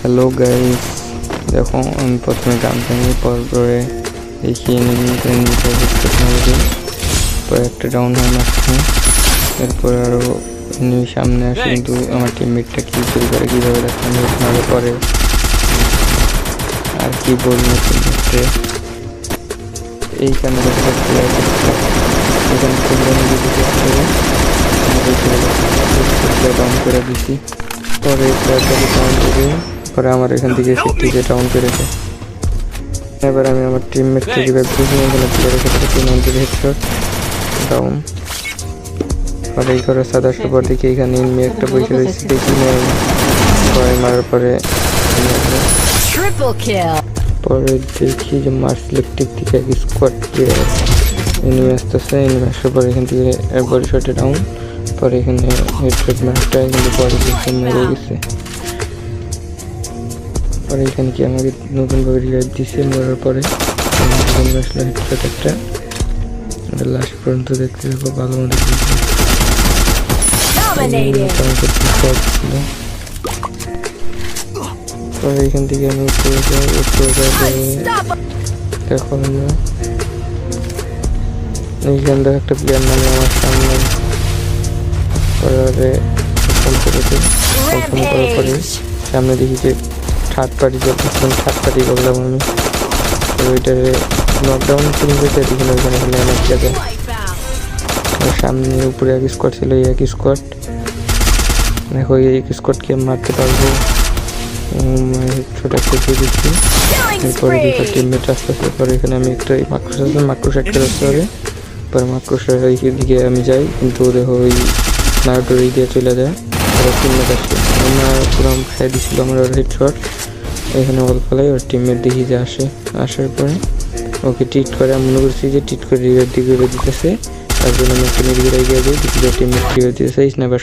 Hello guys দেখো আমি প্রথমে গান ভেঙে পরে দেখি এনিমি টেকনোলজি পরে একটা ডাউন হয় মাঝখানে। এরপর আরও সামনে আসে কিন্তু আমার টিমমেটটা কি চুরি করে কীভাবে মারে পরে আর কি বলব টিমমেটে একটা প্লেয়ার এখানে ডাউন করে দিছি। পরে প্লেয়ারটাকে ডাউন করে পরে আমার এখান থেকে সেফটিকে ডাউন করেছে এবার আমি আমার টিমমেটকে রিভাইভ দিয়েছি এখানে প্লেয়ারের সাথে তিন হান্ড্রেড হেডশট ডাউন পরে এই করে সাদা সবার দিকে এখানে এমনি একটা বসে রয়েছে দেখি পরে মারার পরে. পরে দেখি যে মার্স ইলেকট্রিক থেকে এক স্কোয়াড প্লেয়ার এনিমি আসতেছে এনিমি আসার পরে এখান থেকে বডি শটে ডাউন পরে এখানে মারটা কিন্তু পরে দেখে মরে গেছে। পরে এখানে কি আমাকে নতুনভাবে রিভাইভ দিছে মরার পরে আসলো হেডশট একটা লাস্ট পর্যন্ত দেখতে থাকো ভালো মতো পরে এখান থেকে আমি উপরে যাই উপরে যাই দেখো আমরা। এইখান থেকে একটা প্লেয়ার নামে আমার সামনে পরে ফোন করার পরে সামনে দেখি যে থার্ড পার্টি যখন থার্ড পার্টি করলাম আমি। ওইটারে নকডাউন ফিলিং করতে দেখি না ওইখানে খেলে অনেক জায়গায় সামনে উপরে এক স্কোয়াড ছিল, এই এক স্কোয়াড দেখো, এই এক স্কোয়াডকে মারতে পারব। ছোট একটা দিয়ে দিচ্ছি। এরপরে দুটো. টিমমেট আসতেছে পরে এখানে আমি একটা মাক্রোস আছে মাক্রোস একটা রাস্তা হবে। পরে মাক্রোসের দিকে আমি যাই, কিন্তু দেখো ওই নারটোর দিয়ে চলে যায়। পরে আসে আমরা আমার পুরো খাই দিচ্ছিল আমার ওর হেডশট এখানে অল্প ফেলাই ওর টিমের দিকে যে আসে, আসার পরে ওকে টিট করে। আমি মনে করছি যে টিট করে রিভার দিকে দিতেছে। তার জন্য আমি একটা দিকে গিয়ে যাই টিমের দিকে দিতেছে। স্ন্যাপার